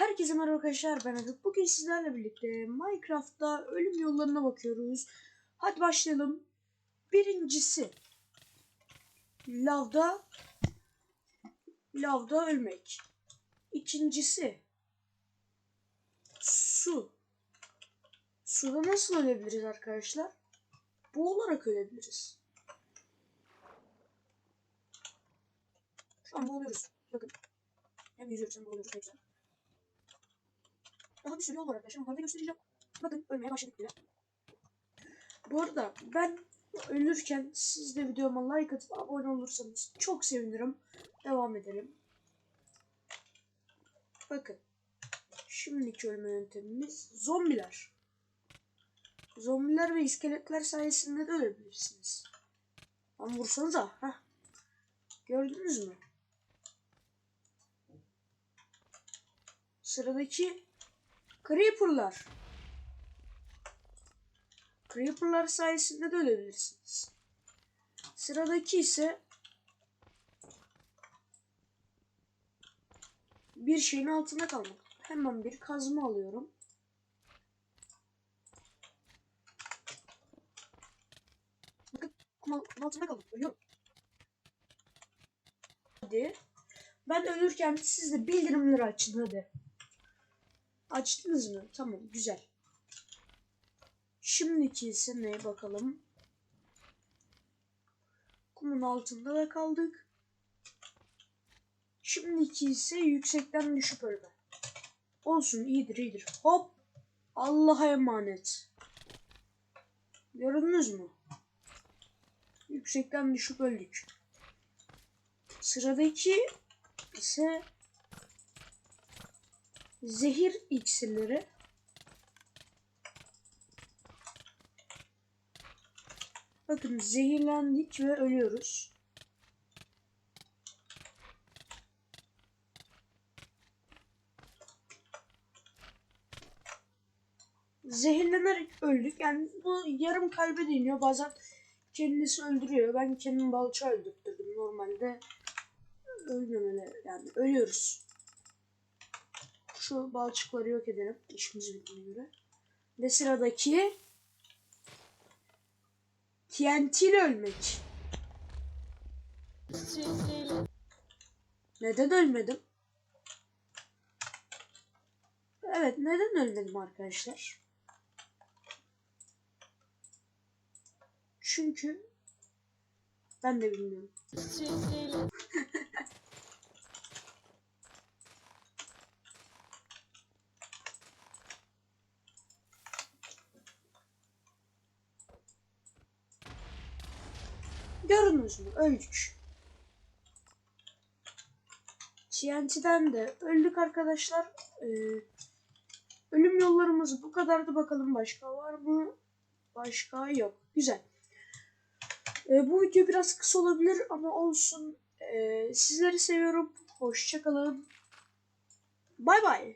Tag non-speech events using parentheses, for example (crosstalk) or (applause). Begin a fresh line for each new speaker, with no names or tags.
Herkese merhaba arkadaşlar ben Adık. Bugün sizlerle birlikte Minecraft'ta ölüm yollarına bakıyoruz. Hadi başlayalım. Birincisi lavda lavda ölmek. İkincisi su. Suda nasıl ölebiliriz arkadaşlar? Boğularak ölebiliriz. Şu an boğuluyoruz. Bakın. Hem yüzüyoruz hem boğuluyoruz. Güzel. Daha bir sürü yol var arkadaşlar. Onları da göstereceğim. Bakın ölmeye başladık bile. Bu arada ben ölürken siz de videoma like atıp abone olursanız çok sevinirim. Devam edelim. Bakın. Şimdiki ölme yöntemimiz zombiler. Zombiler ve iskeletler sayesinde de ölebilirsiniz. Ama vursanıza. Heh. Gördünüz mü? Sıradaki Creeper'lar. Creeper'lar sayesinde de ölebilirsiniz. Sıradaki ise bir şeyin altında kalmak. Hemen bir kazma alıyorum. Bakın kuma altında kaldım. Hadi. Ben ölürken siz de bildirimleri açın hadi. Açtınız mı? Tamam güzel. Şimdiki ise neye bakalım. Kumun altında da kaldık. Şimdiki ise yüksekten düşüp ölme. Olsun iyidir iyidir. Hop. Allah'a emanet. Gördünüz mü? Yüksekten düşüp öldük. Sıradaki ise zehir iksirleri. Bakın zehirlendik ve ölüyoruz. Zehirlenerek öldük. Yani bu yarım kalbe değiniyor. Bazen kendisi öldürüyor. Ben kendimi balça öldürttürdüm. Normalde ölmemeli. Yani ölüyoruz. Şu balçıkları yok edelim. İşimiz bittiğine göre. Ve sıradaki TNT ile ölmek. Neden ölmedim? Evet neden ölmedim arkadaşlar? Çünkü ben de bilmiyorum. (laughs) Gördünüz mü? Öldük. TNT'den de öldük arkadaşlar. Ee, ölüm yollarımız bu kadardı. Bakalım başka var mı? Başka yok. Güzel. Ee, bu video biraz kısa olabilir ama olsun. Ee, sizleri seviyorum. Hoşçakalın. Bay bay.